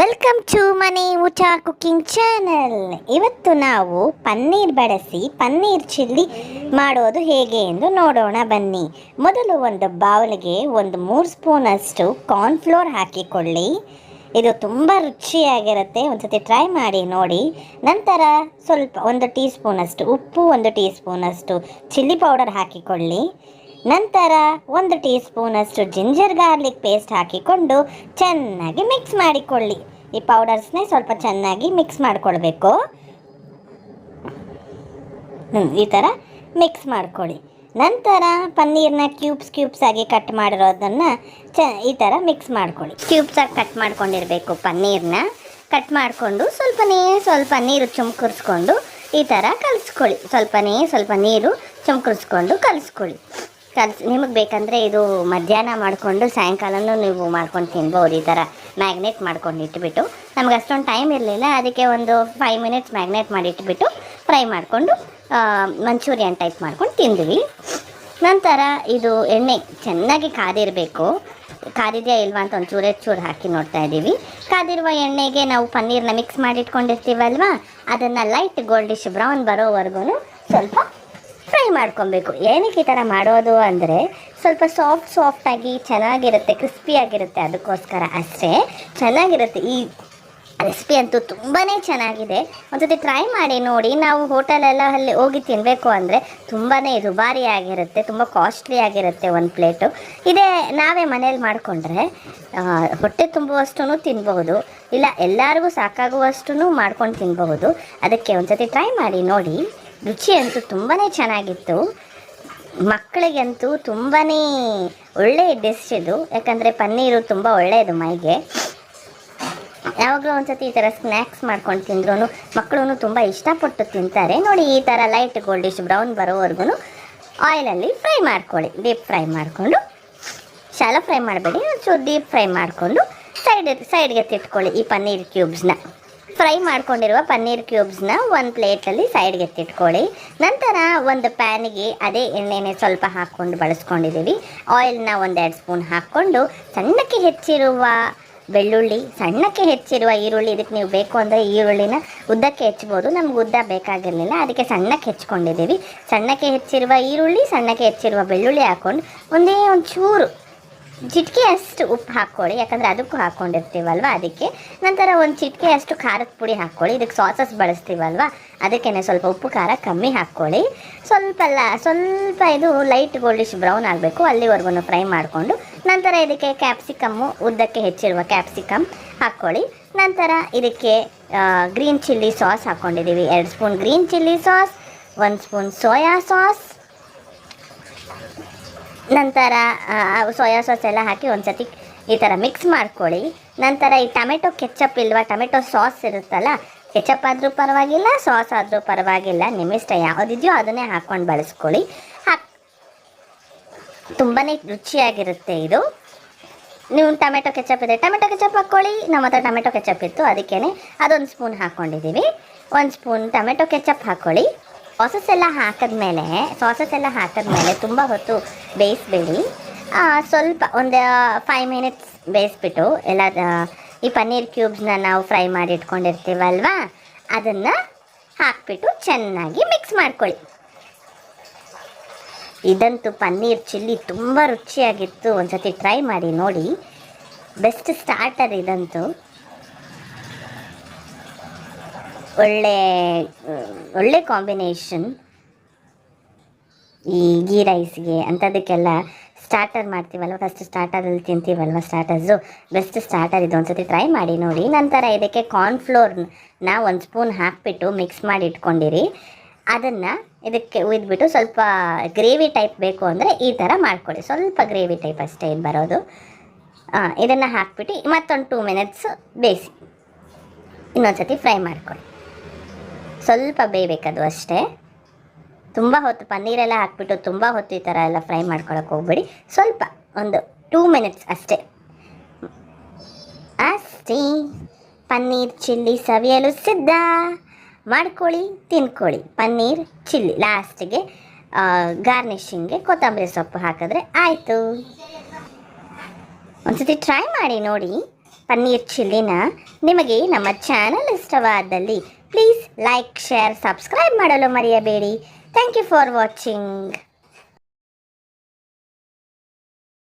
Welcome to ಮನಿ ಊಟ cooking channel ಇವತ್ತು ನಾವು ಪನ್ನೀರ್ ಬಳಸಿ ಪನ್ನೀರ್ ಚಿಲ್ಲಿ ಮಾಡೋದು ಹೇಗೆ ಎಂದು ನೋಡೋಣ ಬನ್ನಿ. ಮೊದಲು ಒಂದು ಬೌಲ್ಗೆ ಒಂದು ಮೂರು ಸ್ಪೂನಷ್ಟು ಕಾರ್ನ್ಫ್ಲೋರ್ ಹಾಕಿಕೊಳ್ಳಿ. ಇದು ತುಂಬ ರುಚಿಯಾಗಿರುತ್ತೆ. ಒಂದ್ಸತಿ ಟ್ರೈ ಮಾಡಿ ನೋಡಿ. ನಂತರ ಸ್ವಲ್ಪ ಒಂದು ಟೀ ಸ್ಪೂನಷ್ಟು ಉಪ್ಪು, ಒಂದು ಟೀ ಸ್ಪೂನಷ್ಟು ಚಿಲ್ಲಿ ಪೌಡರ್ ಹಾಕಿಕೊಳ್ಳಿ. ನಂತರ ಒಂದು ಟೀ ಸ್ಪೂನಷ್ಟು ಜಿಂಜರ್ ಗಾರ್ಲಿಕ್ ಪೇಸ್ಟ್ ಹಾಕಿಕೊಂಡು ಚೆನ್ನಾಗಿ ಮಿಕ್ಸ್ ಮಾಡಿಕೊಳ್ಳಿ. ಈ ಪೌಡರ್ಸ್ನೇ ಸ್ವಲ್ಪ ಚೆನ್ನಾಗಿ ಮಿಕ್ಸ್ ಮಾಡಿಕೊಳ್ಬೇಕು. ಈ ಥರ ಮಿಕ್ಸ್ ಮಾಡ್ಕೊಳ್ಳಿ. ನಂತರ ಪನ್ನೀರ್ನ ಕ್ಯೂಬ್ಸ್ ಕ್ಯೂಬ್ಸ್ ಆಗಿ ಕಟ್ ಮಾಡಿರೋದನ್ನು ಚ, ಈ ಥರ ಮಿಕ್ಸ್ ಮಾಡ್ಕೊಳ್ಳಿ. ಕ್ಯೂಬ್ಸ್ ಆಗಿ ಕಟ್ ಮಾಡ್ಕೊಂಡಿರಬೇಕು ಪನ್ನೀರ್ನ. ಕಟ್ ಮಾಡಿಕೊಂಡು ಸ್ವಲ್ಪನೇ ಸ್ವಲ್ಪ ನೀರು ಚುಮ್ಕರ್ಸ್ಕೊಂಡು ಈ ಥರ ಕಲಿಸ್ಕೊಳ್ಳಿ. ಸ್ವಲ್ಪನೇ ಸ್ವಲ್ಪ ನೀರು ಚುಮ್ಕರ್ಸ್ಕೊಂಡು ಕಲಿಸ್ಕೊಳ್ಳಿ. ಕಲ್ಸ್ ನಿಮಗೆ ಬೇಕಂದರೆ ಇದು ಮಧ್ಯಾಹ್ನ ಮಾಡಿಕೊಂಡು ಸಾಯಂಕಾಲನೂ ನೀವು ಮಾಡ್ಕೊಂಡು ತಿನ್ಬೋದು ಈ ಥರ ಮ್ಯಾಗ್ನೇಟ್ ಮಾಡ್ಕೊಂಡು ಇಟ್ಬಿಟ್ಟು. ನಮ್ಗೆ ಅಷ್ಟೊಂದು ಟೈಮ್ ಇರಲಿಲ್ಲ, ಅದಕ್ಕೆ ಒಂದು ಫೈವ್ ಮಿನಿಟ್ಸ್ ಮ್ಯಾಗ್ನೇಟ್ ಮಾಡಿ ಇಟ್ಬಿಟ್ಟು ಫ್ರೈ ಮಾಡಿಕೊಂಡು ಮಂಚೂರಿಯನ್ ಟೈಪ್ ಮಾಡ್ಕೊಂಡು ತಿಂದ್ವಿ. ನಂತರ ಇದು ಎಣ್ಣೆ ಚೆನ್ನಾಗಿ ಕಾದಿರಬೇಕು. ಕಾದಿದೆಯಾ ಇಲ್ವಾ ಅಂತ ಒಂದು ಚೂರೇ ಚೂರು ಹಾಕಿ ನೋಡ್ತಾ ಇದ್ದೀವಿ. ಕಾದಿರುವ ಎಣ್ಣೆಗೆ ನಾವು ಪನ್ನೀರ್ನ ಮಿಕ್ಸ್ ಮಾಡಿಟ್ಕೊಂಡಿರ್ತೀವಲ್ವಾ ಅದನ್ನು ಲೈಟ್ ಗೋಲ್ಡಿಶ್ ಬ್ರೌನ್ ಬರೋವರೆಗೂ ಸ್ವಲ್ಪ ಫ್ರೈ ಮಾಡ್ಕೊಬೇಕು. ಏನಕ್ಕೆ ಈ ಥರ ಮಾಡೋದು ಅಂದರೆ ಸ್ವಲ್ಪ ಸಾಫ್ಟ್ ಸಾಫ್ಟಾಗಿ ಚೆನ್ನಾಗಿರುತ್ತೆ ಕ್ರಿಸ್ಪಿಯಾಗಿರುತ್ತೆ ಅದಕ್ಕೋಸ್ಕರ ಅಷ್ಟೇ. ಚೆನ್ನಾಗಿರುತ್ತೆ. ಈ ರೆಸಿಪಿ ಅಂತೂ ತುಂಬಾ ಚೆನ್ನಾಗಿದೆ. ಒಂದ್ಸತಿ ಟ್ರೈ ಮಾಡಿ ನೋಡಿ. ನಾವು ಹೋಟೆಲೆಲ್ಲ ಅಲ್ಲಿ ಹೋಗಿ ತಿನ್ನಬೇಕು ಅಂದರೆ ತುಂಬಾ ದುಬಾರಿ ಆಗಿರುತ್ತೆ, ತುಂಬ ಕಾಸ್ಟ್ಲಿ ಆಗಿರುತ್ತೆ ಒಂದು ಪ್ಲೇಟು ಇದೇ ನಾವೇ ಮನೇಲಿ ಮಾಡಿಕೊಂಡ್ರೆ ಹೊಟ್ಟೆ ತುಂಬುವಷ್ಟು ತಿನ್ಬಹುದು, ಇಲ್ಲ ಎಲ್ಲರಿಗೂ ಸಾಕಾಗುವಷ್ಟು ಮಾಡ್ಕೊಂಡು ತಿನ್ನಬಹುದು ಅದಕ್ಕೆ ಒಂದ್ಸತಿ ಟ್ರೈ ಮಾಡಿ ನೋಡಿ. ರುಚಿ ಅಂತೂ ತುಂಬಾ ಚೆನ್ನಾಗಿತ್ತು. ಮಕ್ಕಳಿಗಂತೂ ತುಂಬಾ ಒಳ್ಳೆಯ ಡಿಶ್ ಇದು. ಯಾಕಂದರೆ ಪನ್ನೀರು ತುಂಬ ಒಳ್ಳೆಯದು ಮೈಗೆ. ಯಾವಾಗಲೂ ಒಂದ್ಸತಿ ಈ ಥರ ಸ್ನ್ಯಾಕ್ಸ್ ಮಾಡ್ಕೊಂಡು ತಿಂದ್ರೂ ಮಕ್ಕಳು ತುಂಬ ಇಷ್ಟಪಟ್ಟು ತಿಂತಾರೆ. ನೋಡಿ ಈ ಥರ ಲೈಟ್ ಗೋಲ್ಡಿಶ್ ಬ್ರೌನ್ ಬರೋವರೆಗೂ ಆಯಿಲಲ್ಲಿ ಫ್ರೈ ಮಾಡ್ಕೊಳ್ಳಿ. ಡೀಪ್ ಫ್ರೈ ಮಾಡಿಕೊಂಡು. ಶಾಲಾ ಫ್ರೈ ಮಾಡಬೇಡಿ. ಒಂಚೂರು ಡೀಪ್ ಫ್ರೈ ಮಾಡಿಕೊಂಡು ಸೈಡ್ ಸೈಡ್ಗೆ ತಿಟ್ಕೊಳ್ಳಿ ಈ ಪನ್ನೀರ್ ಕ್ಯೂಬ್ಸ್ನ ಫ್ರೈ ಮಾಡ್ಕೊಂಡಿರುವ ಪನ್ನೀರ್ ಕ್ಯೂಬ್ಸ್ನ ಒಂದು ಪ್ಲೇಟಲ್ಲಿ ಸೈಡ್ಗೆ ಎತ್ತಿಟ್ಕೊಳ್ಳಿ. ನಂತರ ಒಂದು ಪ್ಯಾನಿಗೆ ಅದೇ ಎಣ್ಣೆನೆ ಸ್ವಲ್ಪ ಹಾಕ್ಕೊಂಡು ಬಳಸ್ಕೊಂಡಿದ್ದೀವಿ. ಆಯಿಲ್ನ ಒಂದೆರಡು ಸ್ಪೂನ್ ಹಾಕ್ಕೊಂಡು ಸಣ್ಣಕ್ಕೆ ಹೆಚ್ಚಿರುವ ಬೆಳ್ಳುಳ್ಳಿ, ಸಣ್ಣಕ್ಕೆ ಹೆಚ್ಚಿರುವ ಈರುಳ್ಳಿ, ಇದಕ್ಕೆ ನೀವು ಬೇಕು ಅಂದರೆ ಈರುಳ್ಳಿನ ಉದ್ದಕ್ಕೆ ಹೆಚ್ಚಬೋದು. ನಮ್ಗೆ ಉದ್ದ ಬೇಕಾಗಿರಲಿಲ್ಲ, ಅದಕ್ಕೆ ಸಣ್ಣಕ್ಕೆ ಹೆಚ್ಕೊಂಡಿದ್ದೀವಿ ಸಣ್ಣಕ್ಕೆ ಹೆಚ್ಚಿರುವ ಈರುಳ್ಳಿ, ಸಣ್ಣಕ್ಕೆ ಹೆಚ್ಚಿರುವ ಬೆಳ್ಳುಳ್ಳಿ ಹಾಕ್ಕೊಂಡು ಒಂದೇ ಒಂದು ಚೂರು ಚಿಟಿಕೆ ಅಷ್ಟು ಉಪ್ಪು ಹಾಕ್ಕೊಳ್ಳಿ, ಯಾಕಂದರೆ ಅದಕ್ಕೂ ಹಾಕ್ಕೊಂಡಿರ್ತೀವಲ್ವ ಅದಕ್ಕೆ. ನಂತರ ಒಂದು ಚಿಟಿಕೆ ಅಷ್ಟು ಖಾರದ ಪುಡಿ ಹಾಕ್ಕೊಳ್ಳಿ, ಇದಕ್ಕೆ ಸಾಸಸ್ ಬಳಸ್ತೀವಲ್ವ ಅದಕ್ಕೇ ಸ್ವಲ್ಪ ಉಪ್ಪು ಖಾರ ಕಮ್ಮಿ ಹಾಕ್ಕೊಳ್ಳಿ. ಸ್ವಲ್ಪ ಅಲ್ಲ ಸ್ವಲ್ಪ ಇದು ಲೈಟ್ ಗೋಲ್ಡಿಶ್ ಬ್ರೌನ್ ಆಗಬೇಕು ಅಲ್ಲಿವರೆಗೂ ಫ್ರೈ ಮಾಡಿಕೊಂಡು, ನಂತರ ಇದಕ್ಕೆ ಕ್ಯಾಪ್ಸಿಕಮ್ಮು ಉದ್ದಕ್ಕೆ ಹೆಚ್ಚಿರುವ ಕ್ಯಾಪ್ಸಿಕಮ್ ಹಾಕ್ಕೊಳ್ಳಿ. ನಂತರ ಇದಕ್ಕೆ ಗ್ರೀನ್ ಚಿಲ್ಲಿ ಸಾಸ್ ಹಾಕ್ಕೊಂಡಿದ್ದೀವಿ. ಎರಡು ಸ್ಪೂನ್ ಗ್ರೀನ್ ಚಿಲ್ಲಿ ಸಾಸ್ ಒಂದು ಸ್ಪೂನ್ ಸೋಯಾ ಸಾಸ್ ನಂತರ ಸೋಯಾ ಸಾಸ್ ಎಲ್ಲ ಹಾಕಿ ಒಂದ್ಸತಿ ಈ ಥರ ಮಿಕ್ಸ್ ಮಾಡ್ಕೊಳ್ಳಿ. ನಂತರ ಈ ಟೊಮೆಟೊ ಕೆಚಪ್ ಇಲ್ವಾ, ಟೊಮೆಟೊ ಸಾಸ್ ಇರುತ್ತಲ್ಲ ಕೆಚಪ್ ಆದರೂ ಪರವಾಗಿಲ್ಲ ಸಾಸ್ ಆದರೂ ಪರವಾಗಿಲ್ಲ. ನಿಮ್ಮಿಷ್ಟ ಯಾವುದಿದೆಯೋ ಅದನ್ನೇ ಹಾಕ್ಕೊಂಡು ಬಳಸ್ಕೊಳ್ಳಿ. ಹಾಕ್ ತುಂಬಾ ರುಚಿಯಾಗಿರುತ್ತೆ ಇದು. ನೀವು ಟೊಮೆಟೊ ಕೆಚಪ್ ಇದೆ, ಟೊಮೆಟೊ ಕೆಚಪ್ ಹಾಕ್ಕೊಳ್ಳಿ. ನಮ್ಮ ಹತ್ರ ಟೊಮೆಟೊ ಕೆಚಪ್ ಇತ್ತು ಅದಕ್ಕೇ ಅದೊಂದು ಸ್ಪೂನ್ ಹಾಕ್ಕೊಂಡಿದ್ದೀವಿ. ಒಂದು ಸ್ಪೂನ್ ಟೊಮೆಟೊ ಕೆಚಪ್ ಹಾಕ್ಕೊಳ್ಳಿ. ಸಾಸಸ್ ಎಲ್ಲ ಹಾಕಿದ್ಮೇಲೆ ಸಾಸಸ್ ಎಲ್ಲ ಹಾಕಿದ್ಮೇಲೆ ತುಂಬ ಹೊತ್ತು ಬೇಯಿಸ್ಬೇಡಿ. ಸ್ವಲ್ಪ ಒಂದು ಫೈವ್ ಮಿನಿಟ್ಸ್ ಬೇಯಿಸ್ಬಿಟ್ಟು ಎಲ್ಲ ಈ ಪನ್ನೀರ್ ಕ್ಯೂಬ್ಸ್ನ ನಾವು ಫ್ರೈ ಮಾಡಿ ಇಟ್ಕೊಂಡಿರ್ತೀವಲ್ವಾ? ಅದನ್ನು ಹಾಕ್ಬಿಟ್ಟು ಚೆನ್ನಾಗಿ ಮಿಕ್ಸ್ ಮಾಡ್ಕೊಳ್ಳಿ. ಇದಂತೂ ಪನ್ನೀರ್ ಚಿಲ್ಲಿ ತುಂಬ ರುಚಿಯಾಗಿತ್ತು. ಒಂದು ಸತಿ ಟ್ರೈ ಮಾಡಿ ನೋಡಿ. ಬೆಸ್ಟ್ ಸ್ಟಾರ್ಟರ್ ಇದಂತೂ. ಒಳ್ಳೆ ಒಳ್ಳೆ ಕಾಂಬಿನೇಷನ್ ಈ ಗೀ ರೈಸ್ಗೆ ಅಂಥದಕ್ಕೆಲ್ಲ ಸ್ಟಾರ್ಟರ್ ಮಾಡ್ತೀವಲ್ವ ಫಸ್ಟ್ ಸ್ಟಾರ್ಟರಲ್ಲಿ ತಿಂತೀವಲ್ವ ಸ್ಟಾರ್ಟರ್ಸು ಬೆಸ್ಟ್ ಸ್ಟಾರ್ಟರ್ ಇದು ಒಂದ್ಸತಿ ಟ್ರೈ ಮಾಡಿ ನೋಡಿ. ನಂತರ ಇದಕ್ಕೆ ಕಾರ್ನ್ಫ್ಲೋರ್ನ ಒಂದು ಸ್ಪೂನ್ ಹಾಕಿಬಿಟ್ಟು ಮಿಕ್ಸ್ ಮಾಡಿ ಇಟ್ಕೊಂಡಿರಿ. ಅದನ್ನು ಇದಕ್ಕೆ ಉಯ್ದುಬಿಟ್ಟು ಸ್ವಲ್ಪ ಗ್ರೇವಿ ಟೈಪ್ ಬೇಕು ಅಂದರೆ ಈ ಥರ ಮಾಡ್ಕೊಳ್ಳಿ. ಸ್ವಲ್ಪ ಗ್ರೇವಿ ಟೈಪ್ ಅಷ್ಟೇ ಇದು ಬರೋದು. ಇದನ್ನು ಹಾಕ್ಬಿಟ್ಟು ಮತ್ತೊಂದು ಟೂ ಮಿನಿಟ್ಸ್ ಬೇಯಿಸಿ. ಇನ್ನೊಂದ್ಸತಿ ಫ್ರೈ ಮಾಡ್ಕೊಳ್ಳಿ. ಸ್ವಲ್ಪ ಬೇಯಬೇಕದು ಅಷ್ಟೇ. ತುಂಬ ಹೊತ್ತು ಪನ್ನೀರೆಲ್ಲ ಹಾಕ್ಬಿಟ್ಟು ತುಂಬ ಹೊತ್ತು ಈ ಥರ ಎಲ್ಲ ಫ್ರೈ ಮಾಡ್ಕೊಳಕ್ಕೆ ಹೋಗ್ಬೇಡಿ. ಸ್ವಲ್ಪ ಒಂದು ಟೂ ಮಿನಿಟ್ಸ್ ಅಷ್ಟೇ. ಅಷ್ಟೇ. ಪನ್ನೀರ್ ಚಿಲ್ಲಿ ಸವಿಯಲು ಸಿದ್ಧ. ಮಾಡ್ಕೊಳ್ಳಿ, ತಿನ್ಕೊಳ್ಳಿ. ಪನ್ನೀರ್ ಚಿಲ್ಲಿ ಲಾಸ್ಟಿಗೆ ಗಾರ್ನಿಷಿಂಗ್ಗೆ ಕೊತ್ತಂಬರಿ ಸೊಪ್ಪು ಹಾಕಿದ್ರೆ ಆಯಿತು. ಒಂದ್ಸತಿ ಟ್ರೈ ಮಾಡಿ ನೋಡಿ ಪನ್ನೀರ್ ಚಿಲ್ಲಿನ. ನಿಮಗೆ ನಮ್ಮ ಚಾನಲ್ ಇಷ್ಟವಾದಲ್ಲಿ ಪ್ಲೀಸ್ ಲೈಕ್ ಶೇರ್ ಸಬ್ಸ್ಕ್ರೈಬ್ ಮಾಡಲು ಮರೆಯಬೇಡಿ. Thank you for watching